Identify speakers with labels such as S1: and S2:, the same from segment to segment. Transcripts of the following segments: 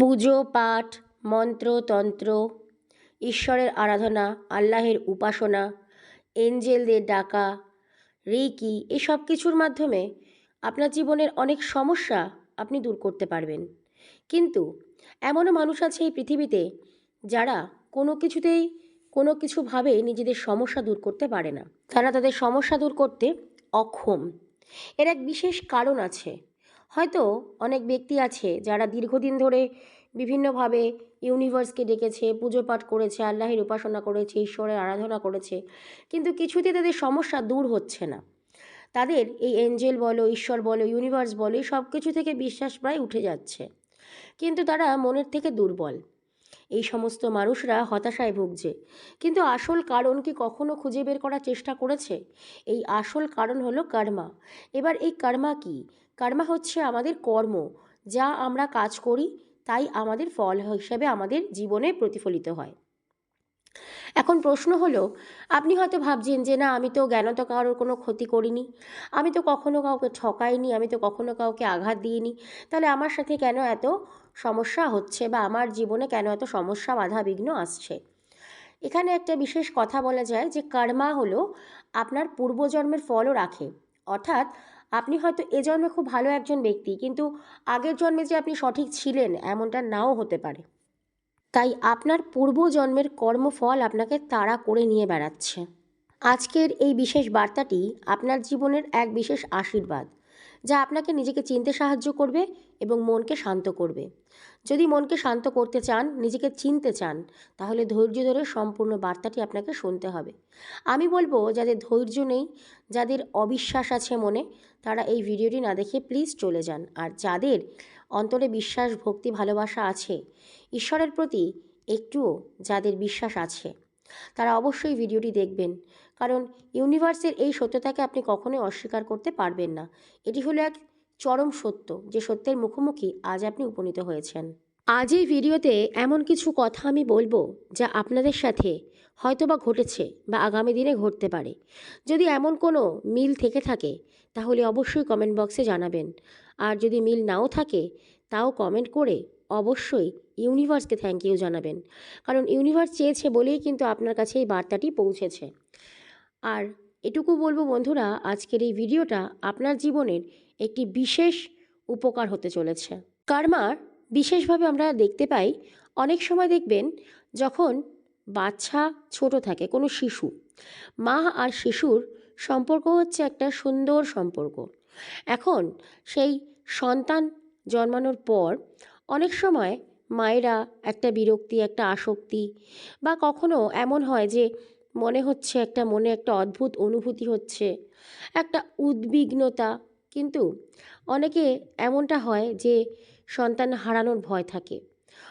S1: পুজো, পাঠ, মন্ত্র, তন্ত্র, ঈশ্বরের আরাধনা, আল্লাহের উপাসনা, এঞ্জেলদের ডাকা, রেকি এসব কিছুর মাধ্যমে আপনার জীবনের অনেক সমস্যা আপনি দূর করতে পারবেন। কিন্তু এমনও মানুষ আছে এই পৃথিবীতে যারা কোনো কিছুতেই কোনো কিছুভাবে নিজেদের সমস্যা দূর করতে পারে না। তারা তাদের সমস্যা দূর করতে অক্ষম। এর এক বিশেষ কারণ আছে। হয়তো অনেক ব্যক্তি আছে যারা দীর্ঘদিন ধরে বিভিন্নভাবে ইউনিভার্সকে ডেকেছে পুজো পাঠ করেছে, আল্লাহের উপাসনা করেছে, ঈশ্বরের আরাধনা করেছে। কিন্তু কিছুতে তাদের সমস্যা দূর হচ্ছে না। তাদের এই এঞ্জেল বলো, ঈশ্বর বলো ইউনিভার্স বলো সব কিছু থেকে বিশ্বাস প্রায় উঠে যাচ্ছে। কিন্তু তারা মনের থেকে দুর্বল। এই সমস্ত মানুষরা হতাশায় ভুগছে। কিন্তু আসল কারণ কি কখনো খুঁজে বের করার চেষ্টা করেছে? এই আসল কারণ হলো কর্মা। এবার এই কর্মা কি? কর্মা হচ্ছে আমাদের কর্ম, যা আমরা কাজ করি, তাই আমাদের ফল হিসেবে আমাদের জীবনে প্রতিফলিত হয়। এখন প্রশ্ন হলো, আপনি হয়তো ভাবছেন যে না, আমি তো জ্ঞানত কারোর কোনো ক্ষতি করিনি, আমি তো কখনো কাউকে ঠকাইনি, আমি তো কখনো কাউকে আঘাত দিইনি, তাহলে আমার সাথে কেন এত সমস্যা হচ্ছে বা আমার জীবনে কেন এত সমস্যা বাধা বিঘ্ন আসছে? এখানে একটা বিশেষ কথা বলা যায় যে কর্মা হলো আপনার পূর্বজন্মের ফলও রাখে, অর্থাৎ আপনি হয়তো এ জন্মে খুব ভালো একজন ব্যক্তি, কিন্তু আগের জন্মে যে আপনি সঠিক ছিলেন এমনটা নাও হতে পারে। তাই আপনার পূর্বজন্মের কর্মফল আপনাকে তাড়া করে নিয়ে বেড়াচ্ছে। আজকের এই বিশেষ বার্তাটি আপনার জীবনের এক বিশেষ আশীর্বাদ। যা আপনাকে নিজেকে চিনতে সাহায্য করবে এবং মনকে শান্ত করবে। যদি মনকে শান্ত করতে চান, নিজেকে চিনতে চান, তাহলে ধৈর্য ধরে সম্পূর্ণ বার্তাটি আপনাকে শুনতে হবে। আমি বলব, যাদের ধৈর্য নেই, যাদের অবিশ্বাস আছে মনে, তারা এই ভিডিওটি না দেখে প্লিজ চলে যান। আর যাদের অন্তরে বিশ্বাস, ভক্তি, ভালোবাসা আছে, ঈশ্বরের প্রতি একটুও যাদের বিশ্বাস আছে তারা অবশ্যই ভিডিওটি দেখবেন। কারণ ইউনিভার্সের এই সত্যতাকে আপনি কখনোই অস্বীকার করতে পারবেন না। এটি হলো এক চরম সত্য যে সত্যের মুখোমুখি আজ আপনি উপনীত হয়েছেন। আজ এই ভিডিওতে এমন কিছু কথা আমি বলব যা আপনাদের সাথে হয়তোবা ঘটেছে বা আগামী দিনে ঘটতে পারে। যদি এমন কোনো মিল থেকে থাকে, তাহলে অবশ্যই কমেন্ট বক্সে জানাবেন। আর যদি মিল নাও থাকে, তাও কমেন্ট করে অবশ্যই ইউনিভার্সকে থ্যাংক ইউ জানাবেন। কারণ ইউনিভার্স চেয়েছে বলেই কিন্তু আপনার কাছে এই বার্তাটি পৌঁছেছে। আর এটুকু বলব বন্ধুরা, আজকের এই ভিডিওটা আপনার জীবনের একটি বিশেষ উপকার হতে চলেছে। কার্মার বিশেষভাবে আমরা দেখতে পাই, অনেক সময় দেখবেন যখন বাচ্চা ছোট থাকে, কোনো শিশু, মা আর শিশুর সম্পর্ক হচ্ছে একটা সুন্দর সম্পর্ক। এখন সেই সন্তান জন্মানোর পর অনেক সময় মায়েরা একটা বিরক্তি, একটা আসক্তি বা কখনো এমন হয় যে মনে হচ্ছে একটা মনে একটা অদ্ভুত অনুভূতি হচ্ছে, একটা উদ্বিগ্নতা। কিন্তু অনেকে এমনটা হয় যে সন্তান হারানোর ভয় থাকে।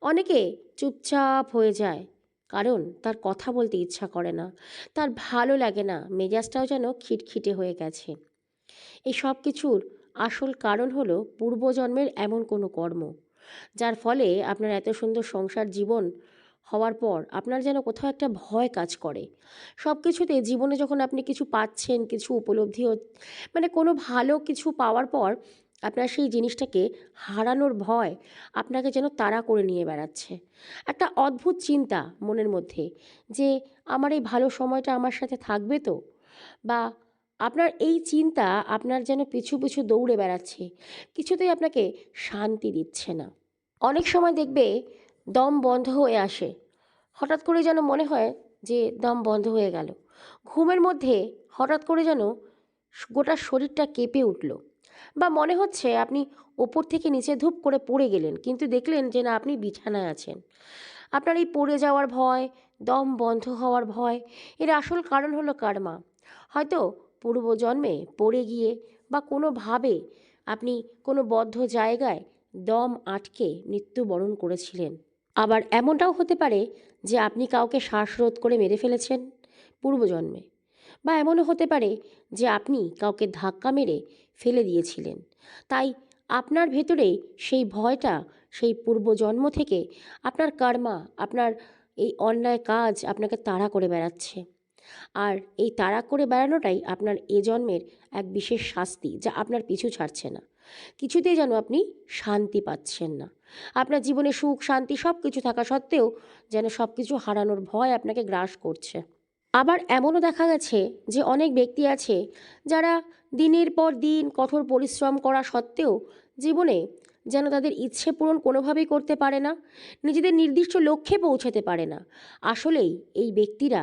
S1: অনেকে চুপচাপ হয়ে যায় কারণ তার কথা বলতে ইচ্ছা করে না, তার ভালো লাগে না, মেজাজটাও যেন খিটখিটে হয়ে গেছে। এই সব কিছুর আসল কারণ হলো পূর্বজন্মের এমন কোনো কর্ম। যার ফলে আপনার এত সুন্দর সংসার জীবন হওয়ার পর আপনার যেন কোথাও একটা ভয় কাজ করে। সব কিছুতে জীবনে যখন আপনি কিছু পাচ্ছেন, কিছু উপলব্ধি মানে কোনো ভালো কিছু পাওয়ার পর আপনার সেই জিনিসটাকে হারানোর ভয় আপনাকে যেন তাড়া করে নিয়ে বেড়াচ্ছে। একটা অদ্ভুত চিন্তা মনের মধ্যে যে আমার এই ভালো সময়টা আমার সাথে থাকবে তো? বা আপনার এই চিন্তা আপনার যেন পিছু পিছু দৌড়ে বেড়াচ্ছে, কিছুতেই আপনাকে শান্তি দিচ্ছে না। অনেক সময় দেখবে দম বন্ধ হয়ে আসে। হঠাৎ করে যেন মনে হয় যে দম বন্ধ হয়ে গেল। ঘুমের মধ্যে হঠাৎ করে যেন গোটা শরীরটা কেঁপে উঠল। বা মনে হচ্ছে আপনি ওপর থেকে নিচে ধূপ করে পড়ে গেলেন, কিন্তু দেখলেন যে না, আপনি বিছানায় আছেন। আপনার এই পড়ে যাওয়ার ভয়, দম বন্ধ হওয়ার ভয়, এর আসল কারণ হলো কার্মা। হয়তো পূর্বজন্মে পড়ে গিয়ে বা কোনোভাবে আপনি কোনো বদ্ধ জায়গায় দম আটকে মৃত্যুবরণ করেছিলেন। আবার এমনটাও হতে পারে যে আপনি কাউকে শ্বাসরোধ করে মেরে ফেলেছেন পূর্বজন্মে, বা এমনও হতে পারে যে আপনি কাউকে ধাক্কা মেরে ফেলে দিয়েছিলেন। তাই আপনার ভেতরে সেই ভয়টা, সেই পূর্বজন্ম থেকে আপনার কর্মা, আপনার এই অন্যায় কাজ আপনাকে তাড়া করে বেড়াচ্ছে। আর এই তাড়া করে বেড়ানোটাই আপনার এ জন্মের এক বিশেষ শাস্তি যা আপনার পিছু ছাড়ছে না। কিছুতেই যেন আপনি শান্তি পাচ্ছেন না। আপনার জীবনে সুখ, শান্তি সব কিছু থাকা সত্ত্বেও যেন সব কিছু হারানোর ভয় আপনাকে গ্রাস করছে। আবার এমনও দেখা গেছে যে অনেক ব্যক্তি আছে যারা দিনের পর দিন কঠোর পরিশ্রম করা সত্ত্বেও জীবনে যেন তাদের ইচ্ছে পূরণ কোনোভাবেই করতে পারে না, নিজেদের নির্দিষ্ট লক্ষ্যে পৌঁছাতে পারে না। আসলেই এই ব্যক্তিরা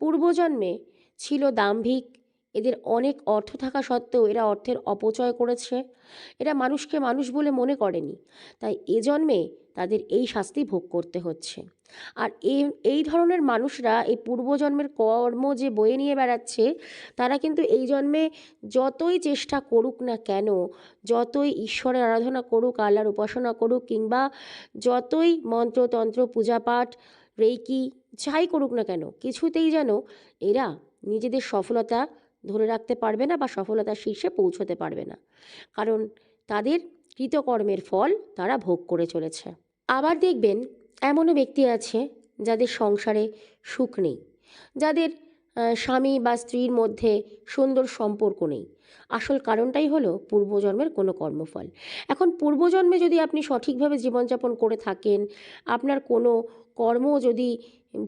S1: পূর্বজন্মে ছিল দাম্ভিক এদের অনেক অর্থ থাকা সত্ত্বেও এরা অর্থের অপচয় করেছে। এরা মানুষকে মানুষ বলে মনে করেনি। তাই এ জন্মে তাদের এই শাস্তি ভোগ করতে হচ্ছে। আর এই এই ধরনের মানুষরা এই পূর্বজন্মের কর্ম যে বয়ে নিয়ে বেড়াচ্ছে, তারা কিন্তু এই জন্মে যতই চেষ্টা করুক না কেন, যতই ঈশ্বরের আরাধনা করুক, আল্লাহর উপাসনা করুক, কিংবা যতই মন্ত্রতন্ত্র, পূজাপাঠ, রেইকি, যাই করুক না কেন, কিছুতেই যেন এরা নিজেদের সফলতা ধরে রাখতে পারবে না বা সফলতার শীর্ষে পৌঁছতে পারবে না। কারণ তাদের কৃতকর্মের ফল তারা ভোগ করে চলেছে। আবার দেখবেন এমনও ব্যক্তি আছে যাদের সংসারে সুখ নেই। যাদের স্বামী বা স্ত্রীর মধ্যে সুন্দর সম্পর্ক নেই। আসল কারণটাই হলো পূর্বজন্মের কোনো কর্মফল। এখন পূর্বজন্মে যদি আপনি সঠিকভাবে জীবনযাপন করে থাকেন, আপনার কোনো কর্ম যদি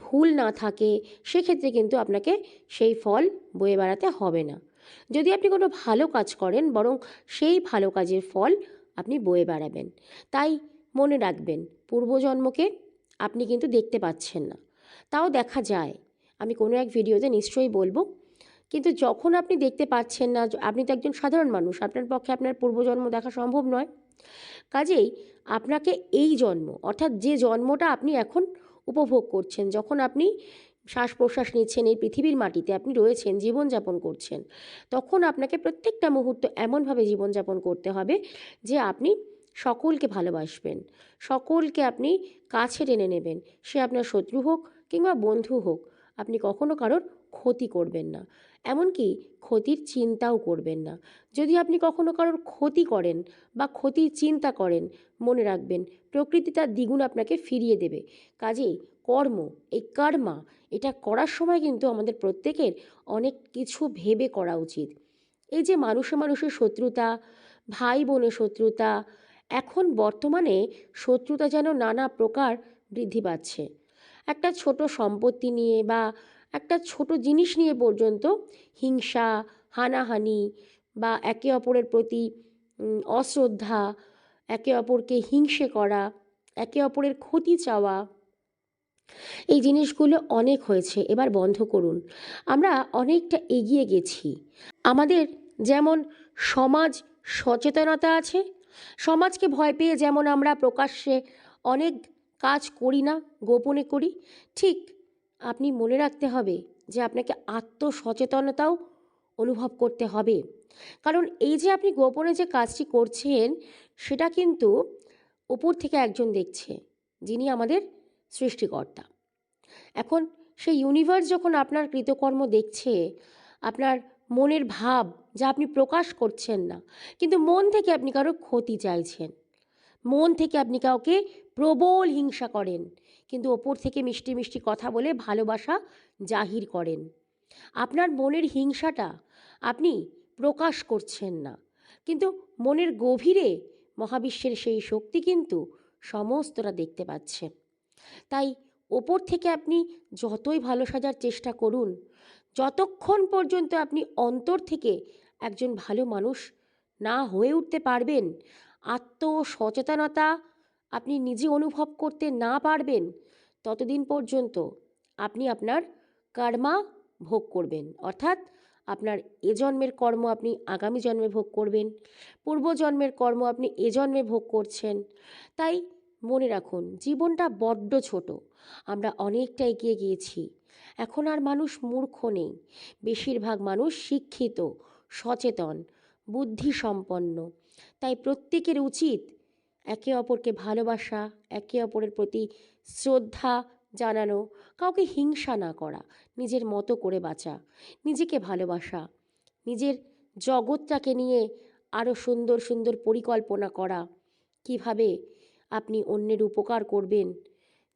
S1: ভুল না থাকে, সেক্ষেত্রে কিন্তু আপনাকে সেই ফল বয়ে বেড়াতে হবে না। যদি আপনি কোনো ভালো কাজ করেন, বরং সেই ভালো কাজের ফল আপনি বয়ে বেড়াবেন। তাই মনে রাখবেন, পূর্বজন্মকে আপনি কিন্তু দেখতে পাচ্ছেন না। তাও দেখা যায়, আমি কোনো এক ভিডিওতে নিশ্চয়ই বলব কিন্তু যখন আপনি দেখতে পাচ্ছেন না আপনি তো একজন সাধারণ মানুষ, আপনার পক্ষে আপনার পূর্বজন্ম দেখা সম্ভব নয়। কাজেই আপনাকে এই জন্ম, অর্থাৎ যে জন্মটা আপনি এখন উপভোগ করছেন, যখন আপনি শ্বাস প্রশ্বাস নিচ্ছেন এই পৃথিবীর মাটিতে, আপনি রয়েছেন, জীবনযাপন করছেন, তখন আপনাকে প্রত্যেকটা মুহূর্ত এমনভাবে জীবনযাপন করতে হবে যে আপনি সকলকে ভালোবাসবেন, সকলকে আপনি কাছে টেনে নেবেন, সে আপনার শত্রু হোক কিংবা বন্ধু হোক, আপনি কখনো কারোর ক্ষতি করবেন না। এমনকি ক্ষতির চিন্তাও করবেন না। যদি আপনি কখনো কারোর ক্ষতি করেন বা ক্ষতির চিন্তা করেন, মনে রাখবেন প্রকৃতি তার দ্বিগুণ আপনাকে ফিরিয়ে দেবে। কাজেই কর্ম, এই কর্মা, এটা করার সময় কিন্তু আমাদের প্রত্যেকের অনেক কিছু ভেবে করা উচিত। এই যে মানুষে মানুষের শত্রুতা ভাই বোনের শত্রুতা, এখন বর্তমানে শত্রুতা যেন নানা প্রকার বৃদ্ধি পাচ্ছে। একটা ছোট সম্পত্তি নিয়ে বা একটা ছোট জিনিস নিয়ে পর্যন্ত হিংসা, হানাহানি বা একে অপরের প্রতি অশ্রদ্ধা, একে অপরকে হিংসে করা, একে অপরের ক্ষতি চাওয়া, এই জিনিসগুলো অনেক হয়েছে। এবার বন্ধ করুন। আমরা অনেকটা এগিয়ে গেছি। আমাদের যেমন সমাজ সচেতনতা আছে, সমাজকে ভয় পেয়ে যেমন আমরা প্রকাশ্যে অনেক কাজ করি না, গোপনে করি, ঠিক আপনি মনে রাখতে হবে যে আপনাকে আত্মসচেতনতাও অনুভব করতে হবে। কারণ এই যে আপনি গোপনে যে কাজটি করছেন, সেটা কিন্তু উপর থেকে একজন দেখছে, যিনি আমাদের সৃষ্টিকর্তা। এখন সেই ইউনিভার্স যখন আপনার কৃতকর্ম দেখছে, আপনার মনের ভাব যা আপনি প্রকাশ করছেন না, কিন্তু মন থেকে আপনি কারও ক্ষতি চাইছেন, মন থেকে আপনি কাউকে প্রবল হিংসা করেন কিন্তু ওপর থেকে মিষ্টি মিষ্টি কথা বলে ভালোবাসা জাহির করেন। আপনার মনের হিংসাটা আপনি প্রকাশ করছেন না। কিন্তু মনের গভীরে মহাবিশ্বের সেই শক্তি কিন্তু সমস্তটা দেখতে পাচ্ছে তাই ওপর থেকে আপনি যতই ভালো সাজার চেষ্টা করুন, যতক্ষণ পর্যন্ত আপনি অন্তর থেকে একজন ভালো মানুষ না হয়ে উঠতে পারবেন, আত্মসচেতনতা আপনি নিজে অনুভব করতে না পারবেন, ততদিন পর্যন্ত আপনি আপনার কর্মা ভোগ করবেন। অর্থাৎ আপনার এ জন্মের কর্ম আপনি আগামী জন্মে ভোগ করবেন পূর্বজন্মের কর্ম আপনি এ জন্মে ভোগ করছেন। তাই মনে রাখুন, জীবনটা বড্ড ছোট, আমরা অনেকটা এগিয়ে গিয়েছি। এখন আর মানুষ মূর্খ নেই, বেশিরভাগ মানুষ শিক্ষিত, সচেতন, বুদ্ধিসম্পন্ন। তাই প্রত্যেকের উচিত একে অপরকে ভালোবাসা, একে অপরের প্রতি শ্রদ্ধা জানানো, কাউকে হিংসা না করা, নিজের মতো করে বাঁচা, নিজেকে ভালোবাসা, নিজের জগৎটাকে নিয়ে আরও সুন্দর সুন্দর পরিকল্পনা করা। কীভাবে আপনি অন্যের উপকার করবেন,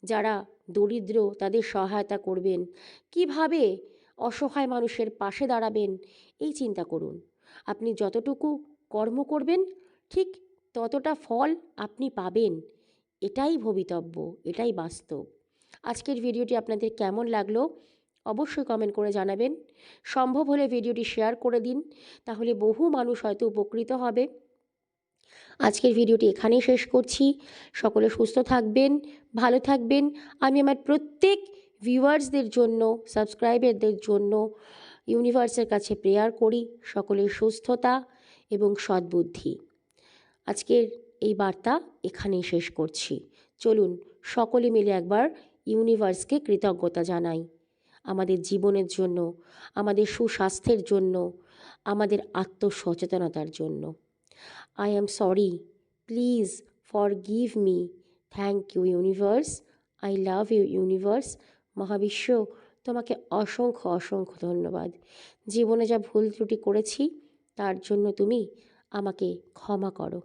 S1: যারা দরিদ্র তাদের সহায়তা করবেন, কীভাবে অসহায় মানুষের পাশে দাঁড়াবেন, এই চিন্তা করুন। আপনি যতটুকু কর্ম করবেন, ঠিক ততটা ফল আপনি পাবেন। এটাই ভবিতব্য, এটাই বাস্তব। আজকের ভিডিওটি আপনাদের কেমন লাগল অবশ্যই কমেন্ট করে জানাবেন। সম্ভব হলে ভিডিওটি শেয়ার করে দিন, তাহলে বহু মানুষ হয়তো উপকৃত হবে। আজকের ভিডিওটি এখানেই শেষ করছি। সকলে সুস্থ থাকবেন, ভালো থাকবেন। আমি আমার প্রত্যেক ভিউয়ার্সদের জন্য সাবস্ক্রাইবারদের জন্য ইউনিভার্সের কাছে প্রেয়ার করি। সকলের সুস্থতা এবং সদ্বুদ্ধি। আজকের এই বার্তা এখানেই শেষ করছি। চলুন সকলে মিলে একবার ইউনিভার্সকে কৃতজ্ঞতা জানাই। আমাদের জীবনের জন্য, আমাদের সুস্বাস্থ্যের জন্য, আমাদের আত্মসচেতনতার জন্য। I am sorry please forgive me thank you universe I love you universe মহাবিশ্ব, তোমাকে অসংখ্য অসংখ্য ধন্যবাদ। জীবনে যা ভুল ত্রুটি করেছি, তার জন্য তুমি আমাকে ক্ষমা করো।